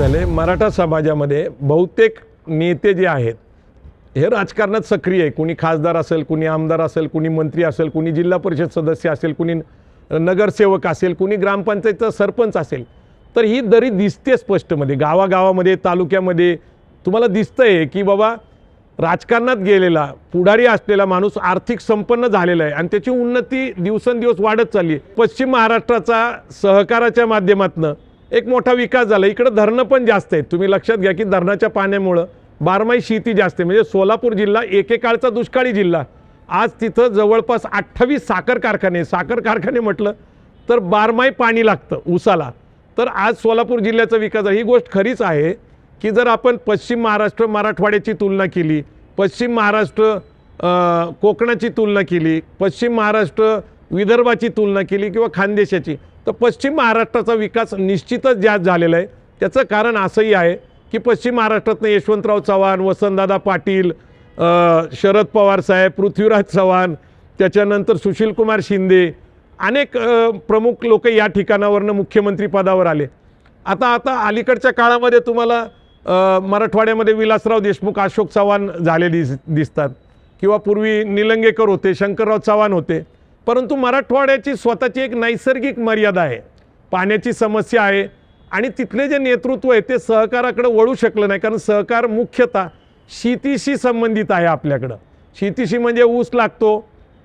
झाले मराठा समाजामध्ये बहुतेक नेते जे आहेत हे राजकारणात सक्रिय आहे. कुणी खासदार असेल कुणी आमदार असेल कुणी मंत्री असेल कुणी जिल्हा परिषद सदस्य असेल कुणी नगरसेवक असेल कुणी ग्रामपंचायतचा सरपंच असेल तर ही दरी दिसते स्पष्टमध्ये. गावागावामध्ये तालुक्यामध्ये तुम्हाला दिसतंय की बाबा राजकारणात गेलेला पुढारी असलेला माणूस आर्थिक संपन्न झालेला आहे आणि त्याची उन्नती दिवसेंदिवस वाढत चालली आहे. पश्चिम महाराष्ट्राचा सहकाराच्या माध्यमातनं एक मोठा विकास झाला. इकडं धरणं पण जास्त आहेत. तुम्ही लक्षात घ्या की धरणाच्या पाण्यामुळं बारमाही शेती जास्त आहे. म्हणजे सोलापूर जिल्हा एकेकाळचा दुष्काळी जिल्हा. आज तिथं जवळपास अठ्ठावीस साखर कारखाने साखर कारखाने म्हटलं तर बारमाही पाणी लागतं ऊसाला. तर आज सोलापूर जिल्ह्याचा विकास ही गोष्ट खरीच आहे की जर आपण पश्चिम महाराष्ट्र मराठवाड्याची तुलना केली पश्चिम महाराष्ट्र कोकणाची तुलना केली पश्चिम महाराष्ट्र विदर्भाची तुलना केली किंवा खानदेशाची तर पश्चिम महाराष्ट्राचा विकास निश्चितच जास्त झालेला आहे. त्याचं कारण असंही आहे की पश्चिम महाराष्ट्रातनं यशवंतराव चव्हाण वसंतदादा पाटील शरद पवार साहेब पृथ्वीराज चव्हाण त्याच्यानंतर सुशीलकुमार शिंदे अनेक प्रमुख लोक या ठिकाणावरनं मुख्यमंत्रीपदावर आले. आता आता अलीकडच्या काळामध्ये तुम्हाला मराठवाड्यामध्ये विलासराव देशमुख अशोक चव्हाण झाले दिस दिसतात. किंवा पूर्वी निलंगेकर होते शंकरराव चव्हाण होते. परंतु मराठवाड्याची स्वतःची एक नैसर्गिक मर्यादा आहे. पाण्याची समस्या आहे आणि तिथले जे नेतृत्व आहे ते सहकाराकडे वळू शकलं नाही. कारण सहकार मुख्यतः शेतीशी संबंधित आहे आपल्याकडं. शेतीशी म्हणजे ऊस लागतो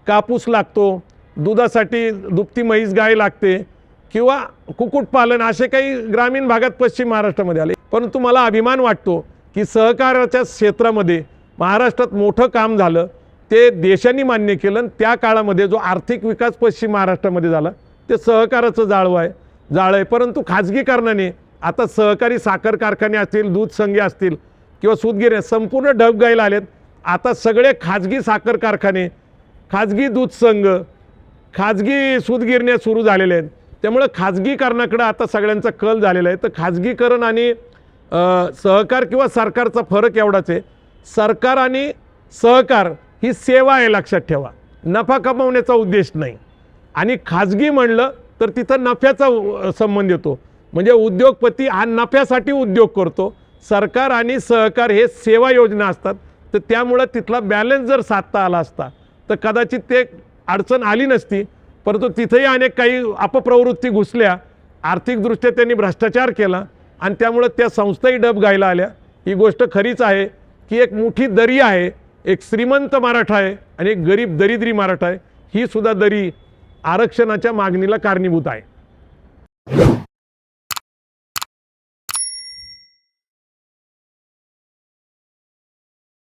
कापूस लागतो दुधासाठी दुभती म्हैस गाय लागते किंवा कुक्कुटपालन असे काही ग्रामीण भागात पश्चिम महाराष्ट्रामध्ये आले. परंतु मला अभिमान वाटतो की सहकाराच्या क्षेत्रामध्ये महाराष्ट्रात मोठं काम झालं. ते देशाने मान्य केलं आणि त्या काळामध्ये जो आर्थिक विकास पश्चिम महाराष्ट्रामध्ये झाला ते सहकाराचं जाळवं आहे. जाळं आहे. परंतु खाजगीकरणाने आता सहकारी साखर कारखाने असतील दूध संघे असतील किंवा सूतगिरे संपूर्ण डबगाईला आलेत. आता सगळे खाजगी साखर कारखाने खाजगी दूध संघ खाजगी सूतगिरण्या सुरू झालेल्या आहेत. त्यामुळं खाजगीकरणाकडं आता सगळ्यांचा कल झालेला आहे. तर खाजगीकरण आणि सहकार किंवा सरकारचा फरक एवढाच आहे. सरकार आणि सहकार ही सेवा आहे लक्षात ठेवा. नफा कमवण्याचा उद्देश नाही. आणि खाजगी म्हणलं तर तिथं नफ्याचा संबंध येतो. म्हणजे उद्योगपती हा नफ्यासाठी उद्योग करतो. सरकार आणि सहकार हे सेवा योजना असतात. तर त्यामुळं तिथला बॅलन्स जर साधता आला असता तर कदाचित ते अडचण आली नसती. परंतु तिथेही अनेक काही अपप्रवृत्ती घुसल्या. आर्थिकदृष्ट्या त्यांनी भ्रष्टाचार केला आणि त्यामुळं त्या संस्थाही डब गायला आल्या. ही गोष्ट खरीच आहे की एक मोठी दरी आहे. एक श्रीमंत मराठा आहे आणि एक गरीब दरिद्री मराठा आहे ही सुद्धा दरी आरक्षणाच्या मागणीला कारणीभूत आहे.